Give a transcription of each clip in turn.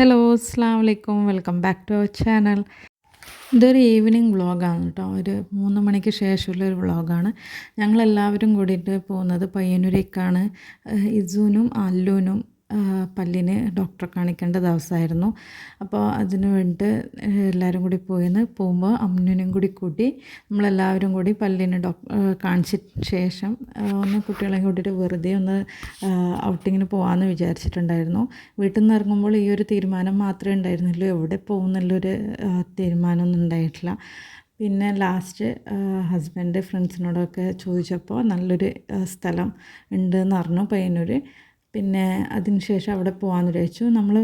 Hello അസ്സാം വലൈക്കും welcome back to our channel ഇതൊരു ഈവനിങ് വ്ളോഗാണ് കേട്ടോ. ഒരു മൂന്ന് മണിക്ക് ശേഷമുള്ള ഒരു വ്ളോഗാണ് ഞങ്ങളെല്ലാവരും കൂടിയിട്ട് പോകുന്നത് പയ്യന്നൂരേക്കാണ്. ഇസൂനും അല്ലുനും പല്ലിന് ഡോക്ടറെ കാണിക്കേണ്ട ദിവസമായിരുന്നു. അപ്പോൾ അതിന് വേണ്ടി എല്ലാവരും കൂടി പോയിന്ന്. പോകുമ്പോൾ അമ്മുനും കൂടി കൂട്ടി നമ്മളെല്ലാവരും കൂടി പല്ലിന് ഡോക് കാണിച്ച ശേഷം ഒന്ന് കുട്ടികളെയും കൂട്ടിയിട്ട് വെറുതെ ഒന്ന് ഔട്ടിങ്ങിന് പോകാമെന്ന് വിചാരിച്ചിട്ടുണ്ടായിരുന്നു. വീട്ടിൽ നിന്ന് ഇറങ്ങുമ്പോൾ ഈ ഒരു തീരുമാനം മാത്രമേ ഉണ്ടായിരുന്നുള്ളൂ. എവിടെ പോകുന്നുള്ളൊരു തീരുമാനമൊന്നും ഉണ്ടായിട്ടില്ല. പിന്നെ ലാസ്റ്റ് ഹസ്ബൻഡ് ഫ്രണ്ട്സിനോടൊക്കെ ചോദിച്ചപ്പോൾ നല്ലൊരു സ്ഥലം ഉണ്ടെന്ന് പറഞ്ഞു പയ്യന്നൂർ പിന്നെ അതിന് ശേഷം അവിടെ പോകാമെന്ന് വിചാരിച്ചു. നമ്മൾ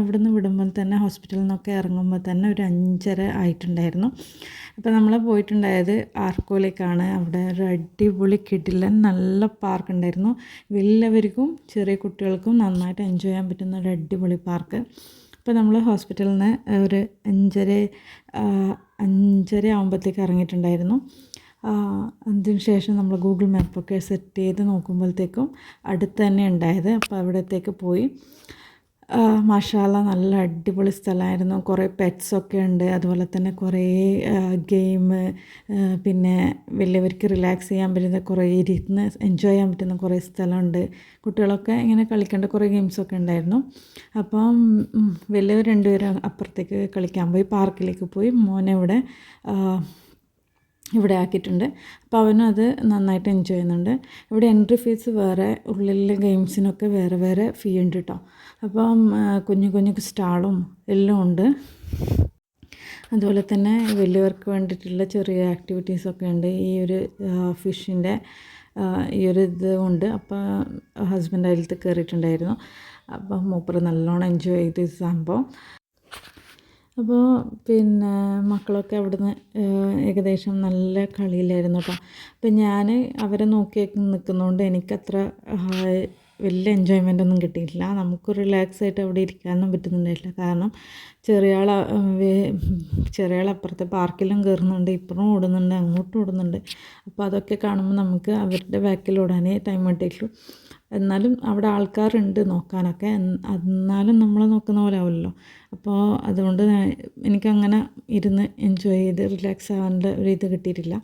ഇവിടുന്ന് വിടുമ്പോൾ തന്നെ ഹോസ്പിറ്റലിൽ നിന്നൊക്കെ ഇറങ്ങുമ്പോൾ തന്നെ ഒരു അഞ്ചര ആയിട്ടുണ്ടായിരുന്നു. അപ്പോൾ നമ്മൾ പോയിട്ടുണ്ടായത് ആർക്കോലേക്കാണ് അവിടെ ഒരു അടിപൊളി കിടിലൻ നല്ല പാർക്ക് ഉണ്ടായിരുന്നു. വലിയവർക്കും ചെറിയ കുട്ടികൾക്കും നന്നായിട്ട് എൻജോയ് ചെയ്യാൻ പറ്റുന്ന ഒരു അടിപൊളി പാർക്ക്. അപ്പോൾ നമ്മൾ ഹോസ്പിറ്റലിൽ നിന്ന് ഒരു അഞ്ചര അഞ്ചര ആകുമ്പോഴത്തേക്ക് ഇറങ്ങിയിട്ടുണ്ടായിരുന്നു. അതിന് ശേഷം നമ്മൾ ഗൂഗിൾ മാപ്പൊക്കെ സെറ്റ് ചെയ്ത് നോക്കുമ്പോഴത്തേക്കും അടുത്ത് തന്നെ ഉണ്ടായത്. അപ്പോൾ അവിടത്തേക്ക് പോയി. മഷാല നല്ല അടിപൊളി സ്ഥലമായിരുന്നു. കുറേ പെറ്റ്സൊക്കെ ഉണ്ട്. അതുപോലെ തന്നെ കുറേ ഗെയിം പിന്നെ വലിയവർക്ക് റിലാക്സ് ചെയ്യാൻ പറ്റുന്ന കുറേ ഇരുന്ന് എൻജോയ് ചെയ്യാൻ പറ്റുന്ന കുറേ സ്ഥലമുണ്ട്. കുട്ടികളൊക്കെ ഇങ്ങനെ കളിക്കേണ്ട കുറേ ഗെയിംസൊക്കെ ഉണ്ടായിരുന്നു. അപ്പം വലിയവർ രണ്ടുപേരും അപ്പുറത്തേക്ക് കളിക്കാൻ പോയി. പാർക്കിലേക്ക് പോയി. മോനെ ഇവിടെ ഇവിടെ ആക്കിയിട്ടുണ്ട്. അപ്പോൾ അവനും അത് നന്നായിട്ട് എൻജോയ് ചെയ്യുന്നുണ്ട്. ഇവിടെ എൻട്രി ഫീസ് വേറെ ഉള്ളിലെ ഗെയിംസിനൊക്കെ വേറെ വേറെ ഫീ ഉണ്ട് കേട്ടോ അപ്പം കുഞ്ഞു കുഞ്ഞു സ്റ്റാളും എല്ലാം ഉണ്ട്. അതുപോലെ തന്നെ വലിയവർക്ക് വേണ്ടിയിട്ടുള്ള ചെറിയ ആക്ടിവിറ്റീസൊക്കെ ഉണ്ട്. ഈ ഒരു ഫിഷിന്റെ ഈ ഒരു ഇത് ഉണ്ട് അപ്പോൾ ഹസ്ബൻഡ് അതിലത്ത് കയറിയിട്ടുണ്ടായിരുന്നു അപ്പം മൂപ്പർ നല്ലോണം എൻജോയ് ചെയ്ത് സംഭവം. അപ്പോൾ പിന്നെ മക്കളൊക്കെ അവിടുന്ന് ഏകദേശം നല്ല കളിയിലായിരുന്നു കേട്ടോ അപ്പം ഞാൻ അവരെ നോക്കി നിൽക്കുന്നതുകൊണ്ട് എനിക്കത്ര വലിയ എൻജോയ്മെന്റ് ഒന്നും കിട്ടിയിട്ടില്ല. നമുക്ക് റിലാക്സ് ആയിട്ട് അവിടെ ഇരിക്കാനൊന്നും പറ്റുന്നുണ്ടായിട്ടില്ല കാരണം ചെറിയ ആൾ ചെറിയ അപ്പുറത്തെ പാർക്കിലും കയറുന്നുണ്ട് ഇപ്പുറം ഓടുന്നുണ്ട് അങ്ങോട്ടും ഓടുന്നുണ്ട്. അപ്പോൾ അതൊക്കെ കാണുമ്പോൾ നമുക്ക് അവരുടെ ബാക്കിൽ ഓടാനേ ടൈം കിട്ടിയിട്ടുള്ളൂ. എന്നാലും അവിടെ ആൾക്കാരുണ്ട് നോക്കാനൊക്കെ. എന്നാലും നമ്മൾ നോക്കുന്ന പോലെ ആവില്ലല്ലോ അപ്പോൾ അതുകൊണ്ട് എനിക്കങ്ങനെ ഇരുന്ന് എൻജോയ് ചെയ്ത് റിലാക്സ് ആവേണ്ട ഒരു ഇത് കിട്ടിയിട്ടില്ല.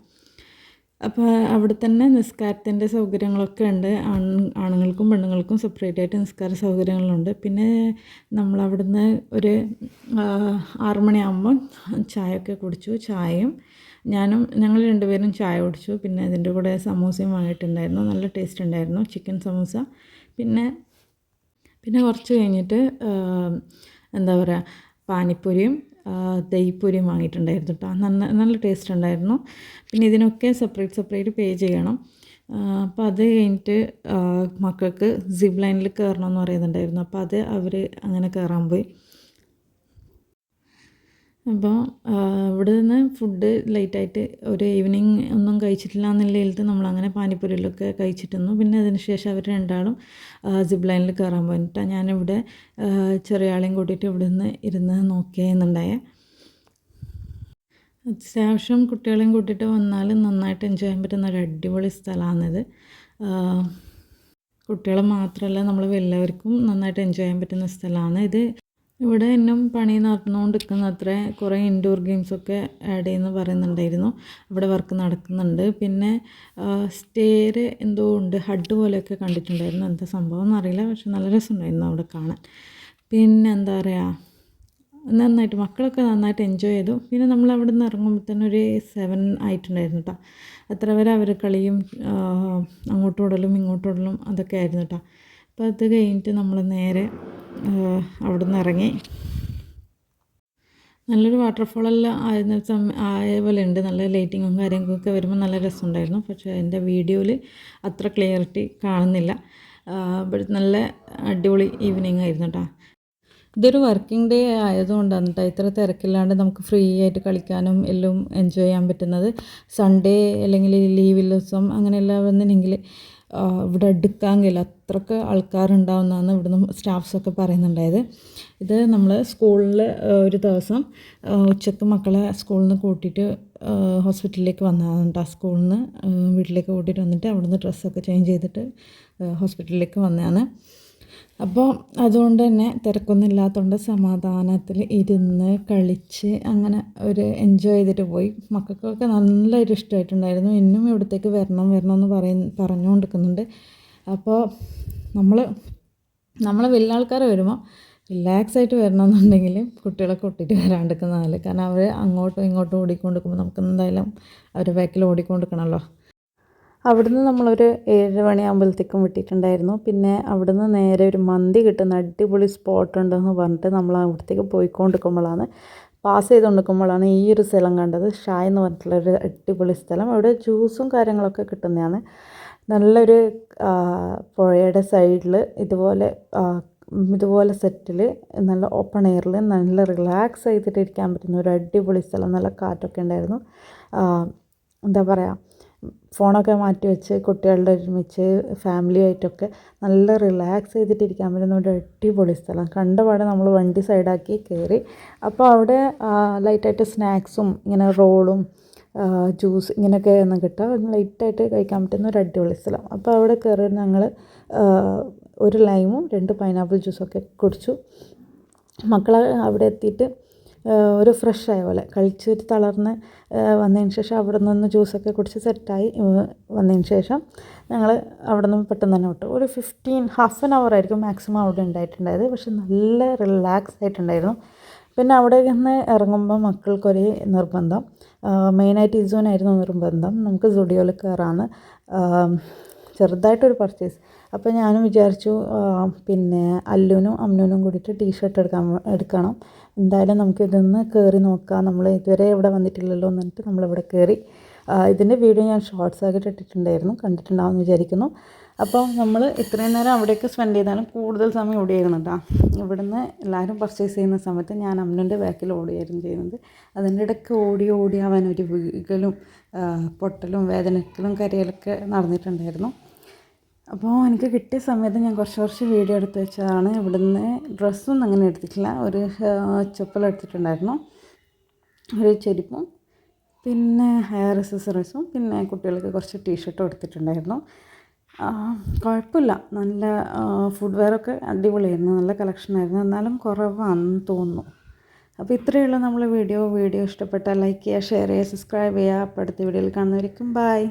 അപ്പോൾ അവിടെ തന്നെ നിസ്കാരത്തിന്റെ സൗകര്യങ്ങളൊക്കെ ഉണ്ട്. ആണുങ്ങൾക്കും പെണ്ണുങ്ങൾക്കും സെപ്പറേറ്റ് ആയിട്ട് നിസ്കാര സൗകര്യങ്ങളുണ്ട്. പിന്നെ നമ്മൾ അവിടുന്ന് ഒരു ആറുമണിയാകുമ്പോൾ ചായയൊക്കെ കുടിച്ചു. ചായയും ഞാനും ഞങ്ങൾ രണ്ടുപേരും ചായ കുടിച്ചു. പിന്നെ അതിന്റെ കൂടെ സമൂസയും വാങ്ങിയിട്ടുണ്ടായിരുന്നു. നല്ല ടേസ്റ്റ് ഉണ്ടായിരുന്നു. ചിക്കൻ സമൂസ. പിന്നെ പിന്നെ കുറച്ച് കഴിഞ്ഞിട്ട് എന്താ പറയുക പാനിപ്പൂരിയും ദഹിപ്പൂരിയും വാങ്ങിയിട്ടുണ്ടായിരുന്നു കേട്ടോ നല്ല നല്ല ടേസ്റ്റ് ഉണ്ടായിരുന്നു. പിന്നെ ഇതിനൊക്കെ സെപ്പറേറ്റ് സെപ്പറേറ്റ് പേ ചെയ്യണം. അപ്പോൾ അത് കഴിഞ്ഞിട്ട് മക്കൾക്ക് സിബ് ലൈനിൽ കയറണമെന്ന് പറയുന്നുണ്ടായിരുന്നു. അപ്പോൾ അത് അവർ അങ്ങനെ കയറാൻ പോയി. അപ്പോൾ ഇവിടെ നിന്ന് ഫുഡ് ലേറ്റായിട്ട് ഒരു ഈവനിങ് ഒന്നും കഴിച്ചിട്ടില്ല എന്നുള്ള നമ്മൾ അങ്ങനെ പാനിപ്പൂരിയിലൊക്കെ കഴിച്ചിട്ടുന്നു പിന്നെ അതിന് ശേഷം അവർ രണ്ടാളും സിബ് ലൈനിൽ കയറാൻ പോയിട്ടാണ് ഞാനിവിടെ ചെറിയ ആളെയും കൂട്ടിയിട്ട് ഇവിടെ നിന്ന് ഇരുന്ന് നോക്കിയെന്നുണ്ടായേ അത്യാവശ്യം കുട്ടികളെയും കൂട്ടിയിട്ട് വന്നാൽ നന്നായിട്ട് എൻജോയ് ചെയ്യാൻ പറ്റുന്ന ഒരു അടിപൊളി സ്ഥലമാണിത്. കുട്ടികൾ മാത്രമല്ല നമ്മൾ എല്ലാവർക്കും നന്നായിട്ട് എൻജോയ് ചെയ്യാൻ പറ്റുന്ന സ്ഥലമാണ് ഇത്. ഇവിടെ എന്നും പണി നടന്നുകൊണ്ടിരിക്കുന്ന അത്ര കുറേ ഇൻഡോർ ഗെയിംസൊക്കെ ആഡ് ചെയ്യുന്നു പറയുന്നുണ്ടായിരുന്നു. അവിടെ വർക്ക് നടക്കുന്നുണ്ട്. പിന്നെ സ്റ്റേര് എന്തോ ഉണ്ട് ഹഡ് പോലെയൊക്കെ കണ്ടിട്ടുണ്ടായിരുന്നു. എന്താ സംഭവം എന്നറിയില്ല പക്ഷെ നല്ല രസമുണ്ടായിരുന്നു അവിടെ കാണാൻ. പിന്നെ എന്താ പറയുക നന്നായിട്ട് മക്കളൊക്കെ നന്നായിട്ട് എൻജോയ് ചെയ്തു. പിന്നെ നമ്മൾ അവിടെ നിന്ന് ഇറങ്ങുമ്പോൾ തന്നെ ഒരു സെവൻ ആയിട്ടുണ്ടായിരുന്നു കേട്ടോ അത്ര വരെ അവർ കളിയും അങ്ങോട്ടോടലും ഇങ്ങോട്ടോടലും അതൊക്കെ ആയിരുന്നു കേട്ടോ അപ്പോൾ അത് കഴിഞ്ഞിട്ട് നമ്മൾ നേരെ അവിടെ നിന്ന് ഇറങ്ങി. നല്ലൊരു വാട്ടർഫോളെല്ലാം ആയിരുന്ന സമയം ആയ പോലെ ഉണ്ട്. നല്ല ലൈറ്റിങ്ങും കാര്യങ്ങളൊക്കെ വരുമ്പോൾ നല്ല രസമുണ്ടായിരുന്നു. പക്ഷേ എന്റെ വീഡിയോയിൽ അത്ര ക്ലിയറിറ്റി കാണുന്നില്ല. നല്ല അടിപൊളി ഈവനിങ് ആയിരുന്നു കേട്ടോ ഇതൊരു വർക്കിംഗ് ഡേ ആയതുകൊണ്ടാണ് കേട്ടോ ഇത്ര തിരക്കില്ലാണ്ട് നമുക്ക് ഫ്രീ ആയിട്ട് കളിക്കാനും എല്ലാം എൻജോയ് ചെയ്യാൻ പറ്റുന്നത്. സൺഡേ അല്ലെങ്കിൽ ലീവ് ദിവസം അങ്ങനെയെല്ലാം വന്നിട്ടുണ്ടെങ്കിൽ ഇവിടെ കഴിയില്ല. അത്രയ്ക്ക് ആൾക്കാരുണ്ടാവുന്നതാണ് ഇവിടുന്ന് സ്റ്റാഫ്സൊക്കെ പറയുന്നുണ്ടായത്. ഇത് നമ്മൾ സ്കൂളിൽ ഒരു ദിവസം ഉച്ചയ്ക്ക് മക്കളെ സ്കൂളിൽ നിന്ന് കൂട്ടിയിട്ട് ഹോസ്പിറ്റലിലേക്ക് വന്നതാണ് ആ സ്കൂളിൽ നിന്ന് വീട്ടിലേക്ക് കൂട്ടിയിട്ട് വന്നിട്ട് അവിടുന്ന് ഡ്രസ്സൊക്കെ ചേഞ്ച് ചെയ്തിട്ട് ഹോസ്പിറ്റലിലേക്ക് വന്നതാണ്. അപ്പോൾ അതുകൊണ്ട് തന്നെ തിരക്കൊന്നും ഇല്ലാത്തതുകൊണ്ട് സമാധാനത്തിൽ ഇരുന്ന് കളിച്ച് അങ്ങനെ ഒരു എൻജോയ് ചെയ്തിട്ട് പോയി. മക്കൾക്കൊക്കെ നല്ലൊരു ഇഷ്ടമായിട്ടുണ്ടായിരുന്നു. ഇന്നും ഇവിടത്തേക്ക് വരണം വരണം എന്ന് പറയ പറഞ്ഞുകൊണ്ടിരിക്കുന്നുണ്ട്. അപ്പോൾ നമ്മൾ നമ്മൾ വലിയ ആൾക്കാർ വരുമ്പോൾ റിലാക്സ് ആയിട്ട് വരണമെന്നുണ്ടെങ്കിൽ കുട്ടികളെ കൊട്ടിട്ട് വരാണ്ടിരിക്കുന്നതല്ലേ? കാരണം അവർ അങ്ങോട്ടും ഇങ്ങോട്ടും ഓടിക്കൊണ്ടിരിക്കുമ്പോൾ നമുക്ക് എന്തായാലും അവരുടെ ബാക്കിൽ ഓടിക്കൊണ്ടിരിക്കണമല്ലോ അവിടുന്ന് നമ്മളൊരു ഏഴ് മണിയാകുമ്പോഴത്തേക്കും വിട്ടിട്ടുണ്ടായിരുന്നു. പിന്നെ അവിടുന്ന് നേരെ ഒരു മന്തി കിട്ടുന്ന അടിപൊളി സ്പോട്ട് ഉണ്ടെന്ന് പറഞ്ഞിട്ട് നമ്മൾ അവിടത്തേക്ക് പോയിക്കൊണ്ടിരിക്കുമ്പോഴാണ് പാസ് ചെയ്തുകൊണ്ടിരിക്കുമ്പോഴാണ് ഈ ഒരു സ്ഥലം കണ്ടത്. ഷായ് എന്ന് പറഞ്ഞിട്ടുള്ളൊരു അടിപൊളി സ്ഥലം. അവിടെ ജ്യൂസും കാര്യങ്ങളൊക്കെ കിട്ടുന്നതാണ്. നല്ലൊരു പുഴയുടെ സൈഡിൽ ഇതുപോലെ ഇതുപോലെ സെറ്റിൽ നല്ല ഓപ്പൺ എയറിൽ നല്ല റിലാക്സ് ചെയ്തിട്ട് ഇരിക്കാൻ പറ്റുന്ന ഒരു അടിപൊളി സ്ഥലം. നല്ല കാറ്റൊക്കെ ഉണ്ടായിരുന്നു. എന്താ പറയുക ഫോണൊക്കെ മാറ്റി വെച്ച് കുട്ടികളുടെ ഒരുമിച്ച് ഫാമിലി ആയിട്ടൊക്കെ നല്ല റിലാക്സ് ചെയ്തിട്ടിരിക്കാൻ പറ്റുന്ന ഒരു അടിപൊളി സ്ഥലം. കണ്ടപാടെ നമ്മൾ വണ്ടി സൈഡാക്കി കയറി അപ്പോൾ അവിടെ ലൈറ്റായിട്ട് സ്നാക്സും ഇങ്ങനെ റോളും ജ്യൂസ് ഇങ്ങനെയൊക്കെ ഒന്നും കിട്ടുക ലൈറ്റായിട്ട് കഴിക്കാൻ പറ്റുന്ന ഒരു അടിപൊളി സ്ഥലം. അപ്പോൾ അവിടെ കയറി ഞങ്ങൾ ഒരു ലൈമും രണ്ട് പൈനാപ്പിൾ ജ്യൂസൊക്കെ കുടിച്ചു. മക്കളെ അവിടെ എത്തിയിട്ട് ഒരു ഫ്രഷ് ആയ പോലെ കഴിച്ചിട്ട് തളർന്ന് വന്നതിന് ശേഷം അവിടെ നിന്ന് ജ്യൂസൊക്കെ കുടിച്ച് സെറ്റായി വന്നതിന് ശേഷം ഞങ്ങൾ അവിടെ നിന്ന് പെട്ടെന്ന് തന്നെ വിട്ടു. ഒരു ഫിഫ്റ്റീൻ ഹാഫ് ആൻ അവർ ആയിരിക്കും മാക്സിമം അവിടെ ഉണ്ടായിട്ടുണ്ടായത്. പക്ഷെ നല്ല റിലാക്സ് ആയിട്ടുണ്ടായിരുന്നു. പിന്നെ അവിടെ നിന്ന് ഇറങ്ങുമ്പോൾ മക്കൾക്കൊരു നിർബന്ധം. മെയിനായിട്ട് ഇസോനായിരുന്നു നിർബന്ധം. നമുക്ക് സുഡിയോയിൽ കയറാമെന്ന് ചെറുതായിട്ടൊരു പർച്ചേസ് അപ്പോൾ ഞാനും വിചാരിച്ചു പിന്നെ അല്ലുനും അമ്നുനും കൂടിയിട്ട് ടീ ഷർട്ട് എടുക്കാൻ എടുക്കണം. എന്തായാലും നമുക്ക് ഇതൊന്ന് കയറി നോക്കാം. നമ്മൾ ഇതുവരെ ഇവിടെ വന്നിട്ടില്ലല്ലോ എന്നിട്ട് നമ്മളിവിടെ കയറി ഇതിന്റെ വീഡിയോ ഞാൻ ഷോർട്സ് ആക്കിയിട്ട് ഇട്ടിട്ടുണ്ടായിരുന്നു. കണ്ടിട്ടുണ്ടാവുമെന്ന് വിചാരിക്കുന്നു. അപ്പോൾ നമ്മൾ ഇത്രയും നേരം അവിടേക്ക് സ്പെൻഡ് ചെയ്താലും കൂടുതൽ സമയം ഓടിയായിരുന്നു കേട്ടോ ഇവിടുന്ന് എല്ലാവരും പർച്ചേസ് ചെയ്യുന്ന സമയത്ത് ഞാൻ അമ്മന്റെ ബാക്കിൽ ഓടിയായിരുന്നു ചെയ്യുന്നത്. അതിന്റെ ഇടയ്ക്ക് ഓടി ഓടി അവൻ ഒരു വീകലും പൊട്ടലും വേദനക്കലും കരയലൊക്കെ നടന്നിട്ടുണ്ടായിരുന്നു. അപ്പോൾ എനിക്ക് കിട്ടിയ സമയത്ത് ഞാൻ കുറച്ച് കുറച്ച് വീഡിയോ എടുത്ത് വെച്ചതാണ്. ഇവിടുന്ന് ഡ്രസ്സൊന്നും അങ്ങനെ എടുത്തിട്ടില്ല. ഒരു ചപ്പൽ എടുത്തിട്ടുണ്ടായിരുന്നു. ഒരു ചെരുപ്പും പിന്നെ ഹെയർ അക്സസറീസും പിന്നെ കുട്ടികൾക്ക് കുറച്ച് ടീഷർട്ടും എടുത്തിട്ടുണ്ടായിരുന്നു. കുഴപ്പമില്ല. നല്ല ഫുഡ് വെയറൊക്കെ അടിപൊളിയായിരുന്നു. നല്ല കളക്ഷനായിരുന്നു. എന്നാലും കുറവാണെന്ന് തോന്നുന്നു. അപ്പോൾ ഇത്രയേ ഉള്ളൂ നമ്മൾ വീഡിയോ. വീഡിയോ ഇഷ്ടപ്പെട്ടാൽ ലൈക്ക് ചെയ്യുക ഷെയർ ചെയ്യുക സബ്സ്ക്രൈബ് ചെയ്യുക. അപ്പോൾ അടുത്ത വീഡിയോയിൽ കാണുന്നവരിക്കും ബൈ